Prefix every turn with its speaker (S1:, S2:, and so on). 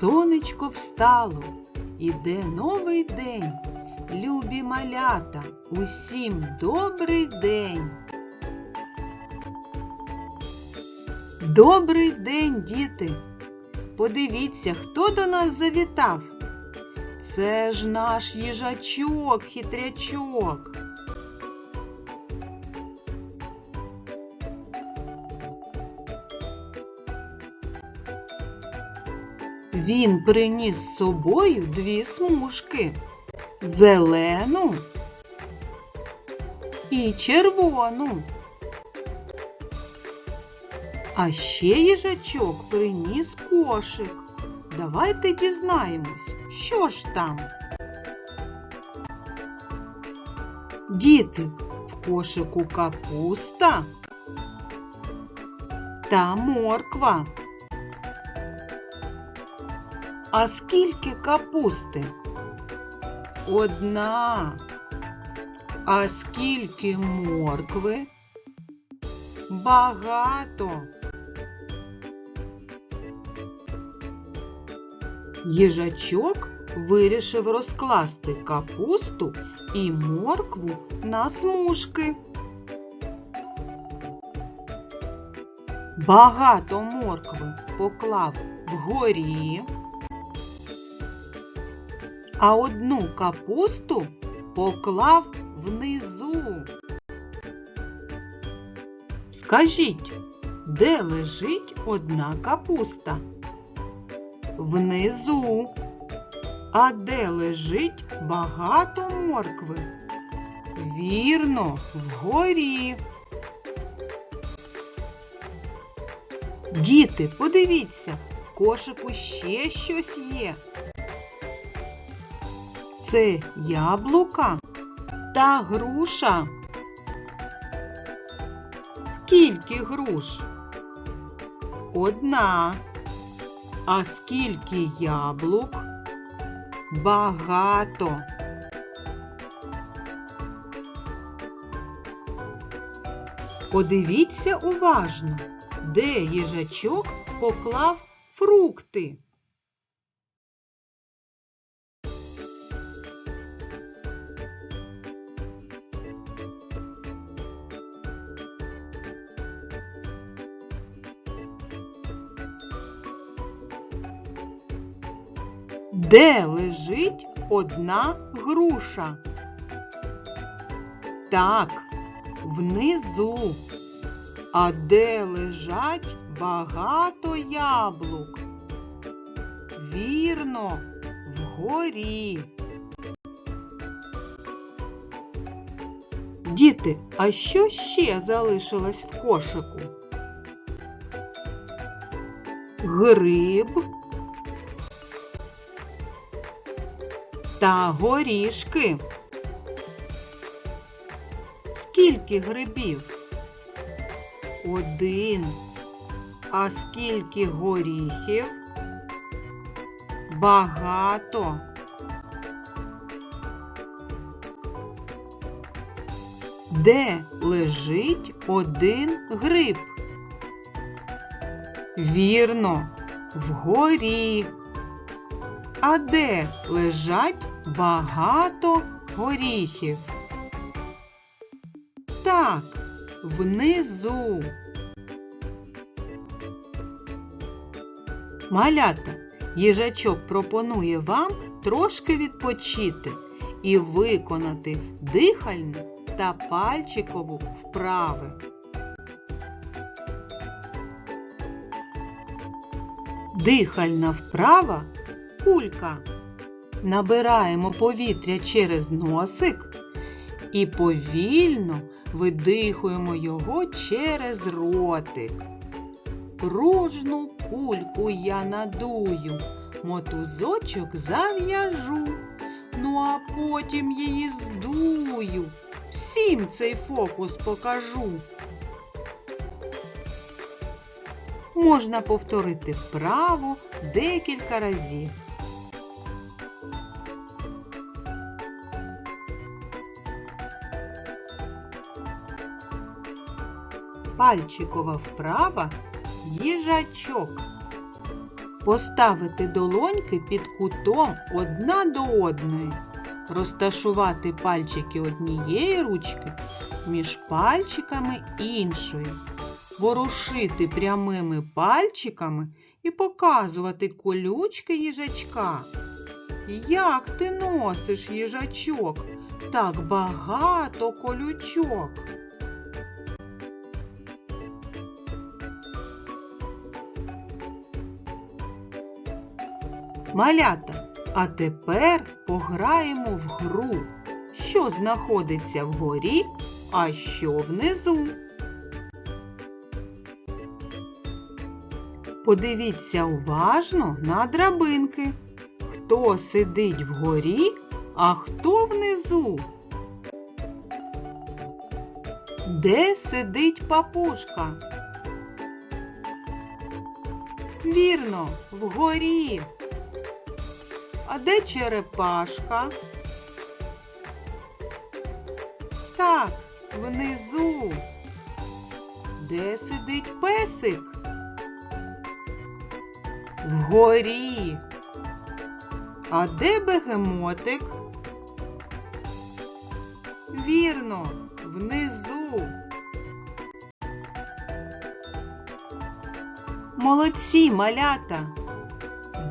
S1: Сонечко встало, іде новий день. Любі малята, усім добрий день. Добрий день, діти! Подивіться, хто до нас завітав. Це ж наш їжачок, хитрячок. Він приніс з собою дві смужки зелену і червону. А ще їжачок приніс кошик. Давайте дізнаємось, що ж там. Діти, в кошику капуста та морква. А скільки капусти? Одна. А скільки моркви? Багато. Їжачок вирішив розкласти капусту і моркву на смужки. Багато моркви поклав вгорі, а одну капусту поклав внизу. Скажіть, де лежить одна капуста? Внизу. А де лежить багато моркви? Вірно, вгорі. Діти, подивіться, в кошику ще щось є. Це яблука та груша. Скільки груш? Одна. А скільки яблук? Багато. Подивіться уважно, де їжачок поклав фрукти. Де лежить одна груша? Так, внизу. А де лежать багато яблук? Вірно, вгорі. Діти, а що ще залишилось в кошику? Гриб та горішки. Скільки грибів? Один. А скільки горіхів? Багато. Де лежить один гриб? Вірно, вгорі. А де лежать багато горіхів? Так, внизу. Малята, їжачок пропонує вам трошки відпочити і виконати дихальну та пальчикову вправи. Дихальна вправа кулька. Набираємо повітря через носик і повільно видихуємо його через ротик. Пружну кульку я надую, мотузочок зав'яжу, ну а потім її здую. Всім цей фокус покажу. Можна повторити вправо декілька разів. Пальчикова вправа їжачок. Поставити долоньки під кутом одна до одної. Розташувати пальчики однієї ручки між пальчиками іншої. Ворушити прямими пальчиками і показувати колючки їжачка. Як ти носиш їжачок? Так багато колючок. Малята, а тепер пограємо в гру, що знаходиться вгорі, а що внизу. Подивіться уважно на драбинки. Хто сидить вгорі, а хто внизу? Де сидить папушка? Вірно, вгорі. А де черепашка? Так, внизу. Де сидить песик? Вгорі. А де бегемотик? Вірно, внизу. Молодці, малята!